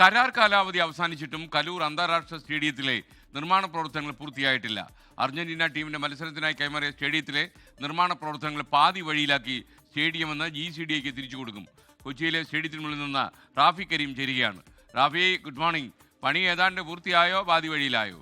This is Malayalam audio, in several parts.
കരാർ കാലാവധി അവസാനിച്ചിട്ടും കലൂർ അന്താരാഷ്ട്ര സ്റ്റേഡിയത്തിലെ നിർമ്മാണ പ്രവർത്തനങ്ങൾ പൂർത്തിയായിട്ടില്ല. അർജന്റീന ടീമിന്റെ മത്സരത്തിനായി കൈമാറിയ സ്റ്റേഡിയത്തിലെ നിർമ്മാണ പ്രവർത്തനങ്ങൾ പാതി വഴിയിലാക്കി സ്റ്റേഡിയം എന്ന് ജി സി ഡി എക്ക് തിരിച്ചു കൊടുക്കും. കൊച്ചിയിലെ സ്റ്റേഡിയത്തിനുള്ളിൽ നിന്ന് റാഫി കരീം ചേരുകയാണ്. Rafi good morning. പണി ഏതാണ്ട് പൂർത്തിയായോ? പാതി വഴിയിലായോ?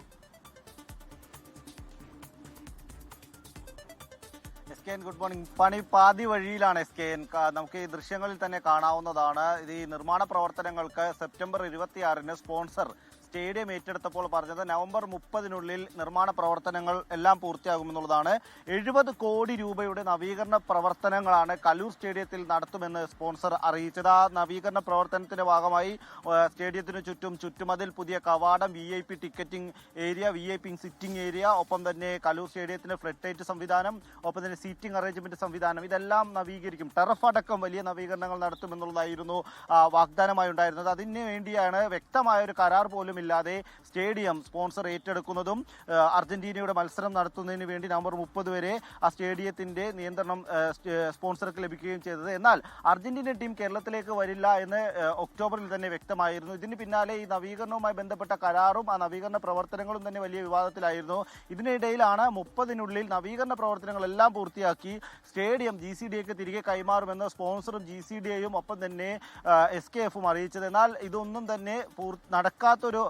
S K N good morning പണി പാതി വഴിയിലാണ് എസ് കെ എൻ നമുക്ക് ഈ ദൃശ്യങ്ങളിൽ തന്നെ കാണാവുന്നതാണ്. ഇത് ഈ നിർമ്മാണ പ്രവർത്തനങ്ങൾക്ക് സെപ്റ്റംബർ ഇരുപത്തിയാറിന് സ്പോൺസർ സ്റ്റേഡിയം ഏറ്റെടുത്തപ്പോൾ പറഞ്ഞത് നവംബർ മുപ്പതിനുള്ളിൽ നിർമ്മാണ പ്രവർത്തനങ്ങൾ എല്ലാം പൂർത്തിയാകുമെന്നുള്ളതാണ്. എഴുപത് കോടി രൂപയുടെ നവീകരണ പ്രവർത്തനങ്ങളാണ് കലൂർ സ്റ്റേഡിയത്തിൽ നടത്തുമെന്ന് സ്പോൺസർ അറിയിച്ചത്. ആ നവീകരണ പ്രവർത്തനത്തിന്റെ ഭാഗമായി സ്റ്റേഡിയത്തിന് ചുറ്റും ചുറ്റുമതിൽ പുതിയ കവാടം V I P ticketing area V I P seating area ഒപ്പം തന്നെ കലൂർ സ്റ്റേഡിയത്തിന്റെ ഫ്ലഡ് ലൈറ്റ് സംവിധാനം ഒപ്പം തന്നെ സീറ്റിംഗ് അറേഞ്ച്മെന്റ് സംവിധാനം ഇതെല്ലാം നവീകരിക്കും. ടെറഫ് അടക്കം വലിയ നവീകരണങ്ങൾ നടത്തുമെന്നുള്ളതായിരുന്നു വാഗ്ദാനമായി ഉണ്ടായിരുന്നത് അതിന് വേണ്ടിയാണ് വ്യക്തമായ ഒരു കരാർ പോലും ഇല്ലാതെ സ്റ്റേഡിയം സ്പോൺസർ ഏറ്റെടുക്കുന്നതും അർജന്റീനയുടെ മത്സരം നടത്തുന്നതിന് വേണ്ടി നവംബർ മുപ്പത് വരെ ആ സ്റ്റേഡിയത്തിന്റെ നിയന്ത്രണം സ്പോൺസർക്ക് ലഭിക്കുകയും ചെയ്തത്. എന്നാൽ അർജന്റീന ടീം കേരളത്തിലേക്ക് വരില്ല എന്ന് ഒക്ടോബറിൽ തന്നെ വ്യക്തമായിരുന്നു. ഇതിന് പിന്നാലെ ഈ നവീകരണവുമായി ബന്ധപ്പെട്ട കരാറും ആ നവീകരണ പ്രവർത്തനങ്ങളും തന്നെ വലിയ വിവാദത്തിലായിരുന്നു. ഇതിനിടയിലാണ് മുപ്പതിനുള്ളിൽ നവീകരണ പ്രവർത്തനങ്ങളെല്ലാം പൂർത്തിയാക്കി സ്റ്റേഡിയം ജി സി ഡിയൊക്കെ തിരികെ കൈമാറുമെന്ന് സ്പോൺസറും ജി സി ഡിയും ഒപ്പം തന്നെ എസ് കെ എഫും അറിയിച്ചത്. എന്നാൽ ഇതൊന്നും തന്നെ നടക്കാത്തൊരു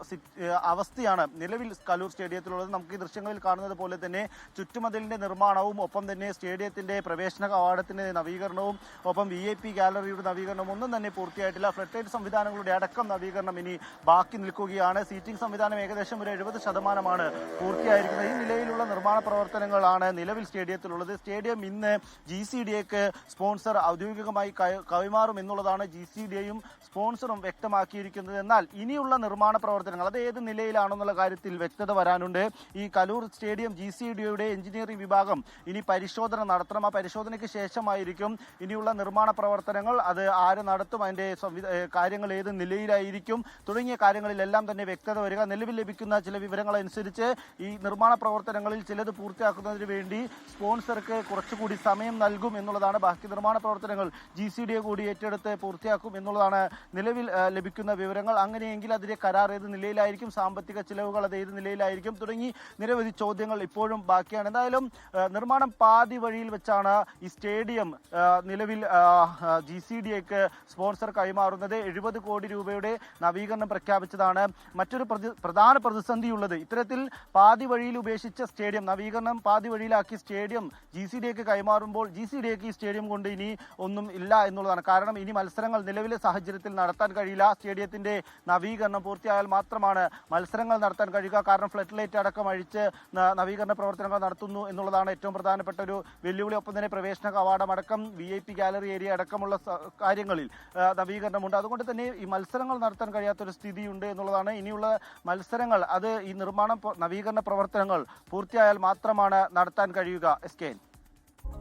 അവസ്ഥയാണ് നിലവിൽ കലൂർ സ്റ്റേഡിയത്തിലുള്ളത്. നമുക്ക് ഈ ദൃശ്യങ്ങളിൽ കാണുന്നത് പോലെ തന്നെ ചുറ്റുമതിലിന്റെ നിർമ്മാണവും ഒപ്പം തന്നെ സ്റ്റേഡിയത്തിന്റെ പ്രവേശന കവാടത്തിന്റെ നവീകരണവും ഒപ്പം വി ഐ പി ഗാലറിയുടെ നവീകരണവും ഒന്നും തന്നെ പൂർത്തിയായിട്ടില്ല. ഫ്ലഡ് സംവിധാനങ്ങളുടെ അടക്കം നവീകരണം ഇനി ബാക്കി നിൽക്കുകയാണ്. സീറ്റിംഗ് സംവിധാനം ഏകദേശം ഒരു എഴുപത് ശതമാനമാണ് പൂർത്തിയായിരിക്കുന്നത്. ഈ നിലയിലുള്ള നിർമ്മാണ പ്രവർത്തനങ്ങളാണ് നിലവിൽ സ്റ്റേഡിയത്തിലുള്ളത്. സ്റ്റേഡിയം ഇന്ന് ജി സി ഡി എക്ക് സ്പോൺസർ ഔദ്യോഗികമായി കൈമാറും എന്നുള്ളതാണ് ജി സി ഡി എയും സ്പോൺസറും വ്യക്തമാക്കിയിരിക്കുന്നത്. എന്നാൽ ഇനിയുള്ള നിർമ്മാണ പ്രവർത്തനങ്ങൾ. അത് ഏത് നിലയിലാണെന്നുള്ള കാര്യത്തിൽ വ്യക്തത വരാനുണ്ട്. ഈ കലൂർ സ്റ്റേഡിയം ജി സി ഡിയുടെ എഞ്ചിനീയറിംഗ് വിഭാഗം ഇനി പരിശോധന നടത്തണം. ആ പരിശോധനയ്ക്ക് ശേഷമായിരിക്കും ഇനിയുള്ള നിർമ്മാണ പ്രവർത്തനങ്ങൾ. അത് ആര് നടത്തും അതിന്റെ കാര്യങ്ങൾ ഏത് നിലയിലായിരിക്കും തുടങ്ങിയ കാര്യങ്ങളിലെല്ലാം തന്നെ വ്യക്തത വരിക. നിലവിൽ ലഭിക്കുന്ന ചില വിവരങ്ങൾ അനുസരിച്ച് ഈ നിർമ്മാണ പ്രവർത്തനങ്ങളിൽ ചിലത് പൂർത്തിയാക്കുന്നതിന് വേണ്ടി സ്പോൺസർക്ക് കുറച്ചുകൂടി സമയം നൽകും എന്നുള്ളതാണ്. ബാക്കി നിർമ്മാണ പ്രവർത്തനങ്ങൾ ജി സി ഡി കൂടി ഏറ്റെടുത്ത് പൂർത്തിയാക്കും എന്നുള്ളതാണ് നിലവിൽ ലഭിക്കുന്ന വിവരങ്ങൾ. അങ്ങനെയെങ്കിൽ അതിന്റെ കരാർ ഏത് നിലയിലായിരിക്കും സാമ്പത്തിക ചിലവുകൾ അത് ഏത് നിലയിലായിരിക്കും തുടങ്ങി നിരവധി ചോദ്യങ്ങൾ ഇപ്പോഴും ബാക്കിയാണ്. എന്തായാലും നിർമ്മാണം പാതി വഴിയിൽ വെച്ചാണ് ഈ സ്റ്റേഡിയം നിലവിൽ ജി സി ഡി എക്ക് സ്പോൺസർ കൈമാറുന്നത്. എഴുപത് കോടി രൂപയുടെ നവീകരണം പ്രഖ്യാപിച്ചതാണ്. മറ്റൊരു പ്രധാന പ്രതിസന്ധിയുള്ളത് ഇത്തരത്തിൽ പാതി വഴിയിൽ ഉപേക്ഷിച്ച സ്റ്റേഡിയം നവീകരണം പാതി വഴിയിലാക്കി സ്റ്റേഡിയം ജി സി ഡി എക്ക് കൈമാറുമ്പോൾ ജി സി ഡി എക്ക് ഈ സ്റ്റേഡിയം കൊണ്ട് ഇനി ഒന്നും ഇല്ല എന്നുള്ളതാണ്. കാരണം ഇനി മത്സരങ്ങൾ നിലവിലെ സാഹചര്യത്തിൽ നടത്താൻ കഴിയില്ല. സ്റ്റേഡിയത്തിന്റെ നവീകരണം പൂർത്തിയായാൽ മാത്രമാണ് മത്സരങ്ങൾ നടത്താൻ കഴിയുക. കാരണം ഫ്ലഡ് ലൈറ്റ് അടക്കം അഴിച്ച് നവീകരണ പ്രവർത്തനങ്ങൾ നടത്തുന്നു എന്നുള്ളതാണ് ഏറ്റവും പ്രധാനപ്പെട്ട ഒരു വെല്ലുവിളി. ഒപ്പം തന്നെ പ്രവേശന കവാടം അടക്കം V I P gallery area അടക്കമുള്ള കാര്യങ്ങളിൽ നവീകരണമുണ്ട്. അതുകൊണ്ട് തന്നെ ഈ മത്സരങ്ങൾ നടത്താൻ കഴിയാത്തൊരു സ്ഥിതിയുണ്ട് എന്നുള്ളതാണ് ഇനിയുള്ള മത്സരങ്ങൾ. അത് ഈ നിർമ്മാണം നവീകരണ പ്രവർത്തനങ്ങൾ പൂർത്തിയായാൽ മാത്രമാണ് നടത്താൻ കഴിയുക. S K